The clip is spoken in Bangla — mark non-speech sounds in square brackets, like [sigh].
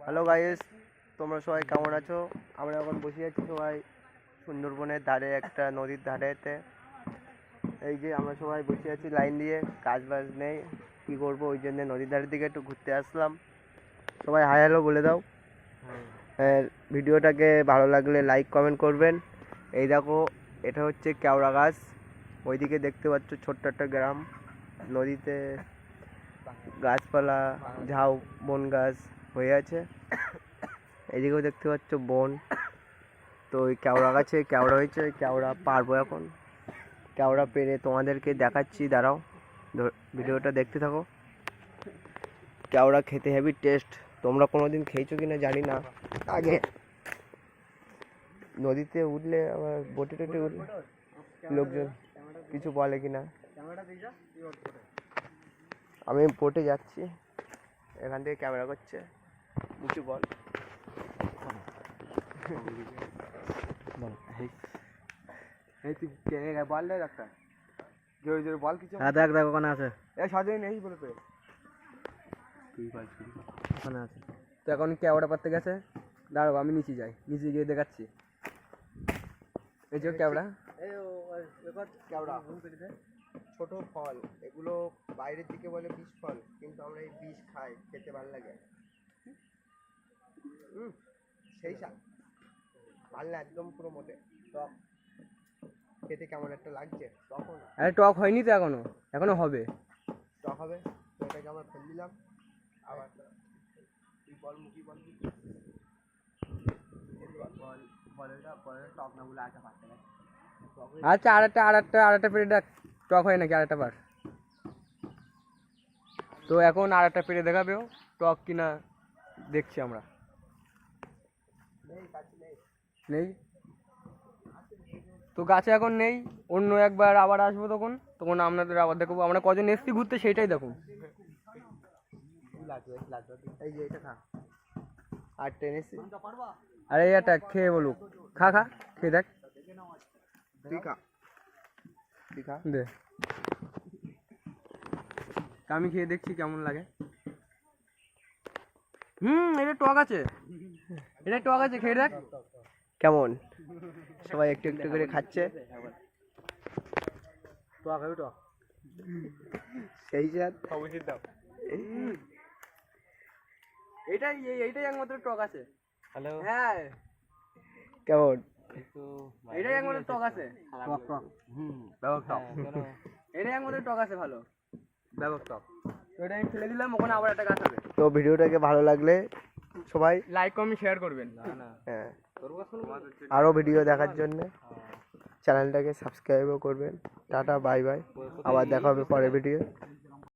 হ্যালো গাইস তোমরা সবাই কেমন আছো? আমরা এখন বসে আছি সবাই সুন্দরবনের ধারে, একটা নদীর ধারেতে। এই যে আমরা সবাই বসে আছি লাইন দিয়ে, কাজ বাজ নেই, কী করব? ওই জন্য নদীর ধারের দিকে একটু ঘুরতে আসলাম। সবাই হাই হ্যালো বলে দাও। ভিডিওটাকে ভালো লাগলে লাইক কমেন্ট করবেন। এই দেখো, এটা হচ্ছে কেওড়া গাছ। ওইদিকে দেখতে পাচ্ছ ছোট্ট একটা গ্রাম। নদীতে গাছপালা, ঝাউ, বন গাছ হয়ে আছে। এদিকেও দেখতে পাচ্ছ বন। তো ওই কেওড়া গাছে কেওড়া হয়েছে, ওই কেওড়া পারব এখন। কেওড়া পেরে তোমাদেরকে দেখাচ্ছি, দাঁড়াও। ভিডিওটা দেখতে থাকো। কেওড়া খেতে হেভি টেস্ট তোমরা কোনো দিন খেয়েছো কি না জানি না। আগে নদীতে উঠলে, আবার বটে টটে উঠলে, লোকজন কিছু বলে কিনা। আমি বোটে যাচ্ছি। এখান থেকে ক্যামেরা করছে। কিছু বল। এই তুই বল জোরে জোরে বল কিছু। হ্যাঁ দেখ দেখ ওখানে আছে। এ সাজাই নেই বলে ওখানে আছে। তো এখন পাততে গেছে? দাঁড়াও আমি নিচে যাই। নিচে গিয়ে দেখাচ্ছি। এই যে ক্যাওড়া কেওড়া ছোট ফল এগুলো বাইরের দিকে বলে বিষ ফল কিন্তু আমরা এই বিষ খাই খেতে ভালো লাগে। হুম সেই স্বাদ ভালো না একদম পুরো মোটে। টক। খেতে কেমন একটা লাগছে? তখন আরে টক হয়নি তো এখনও? এখনও হবে। টক হবে? তো এটাকে আমরা ফেল দিলাম। আবার তুই বল মুখি বল কি? বল বলটা বলের টক না বলে আটা গেছে আচ্ছা আর একটা আর একটা আর একটা পেরে ডাক টক হয় নাকি আর একটা বার? তো এখন আর একটা পেরে দেখাবেও টক কিনা দেখছি আমরা। নেই? তো গাছে এখন নেই, অন্য একবার আবার আসব তখন তখন আপনাদের আবার দেখব। আমরা কজন এসছি ঘুরতে সেইটাই দেখুন। যে এটা খা। আর আরে একটা খেয়ে বলুক। খা খা, খেয়ে দেখ। দে। আমি খেয়ে দেখছি কেমন লাগে। হুম এটা টক আছে। এটা টক আছে খেয়ে দেখ। কেমন? সবাই একটু একটু করে খাচ্ছে। টক হবে টক। সেই স্বাদ অবশ্যই দাও এটাই এই- এইটাই একমাত্র টক আছে। হ্যালো। হ্যাঁ। কেমন? এটাই একমাত্র টক আছে? টক টক। হুম টক। [laughs] এটাই একমাত্র টক আছে ভালো। ব্যাপক টক। তো এটা আমি ফেলে দিলাম ওখানে আবার একটা গাছ হবে। তো ভিডিওটাকে ভালো লাগলে সবাই লাইক কমেন্ট শেয়ার করবেন। হ্যাঁ। আরও ভিডিও দেখার জন্য চ্যানেলটাকে সাবস্ক্রাইবও করবেন। টাটা বাই বাই আবার দেখা হবে পরের ভিডিও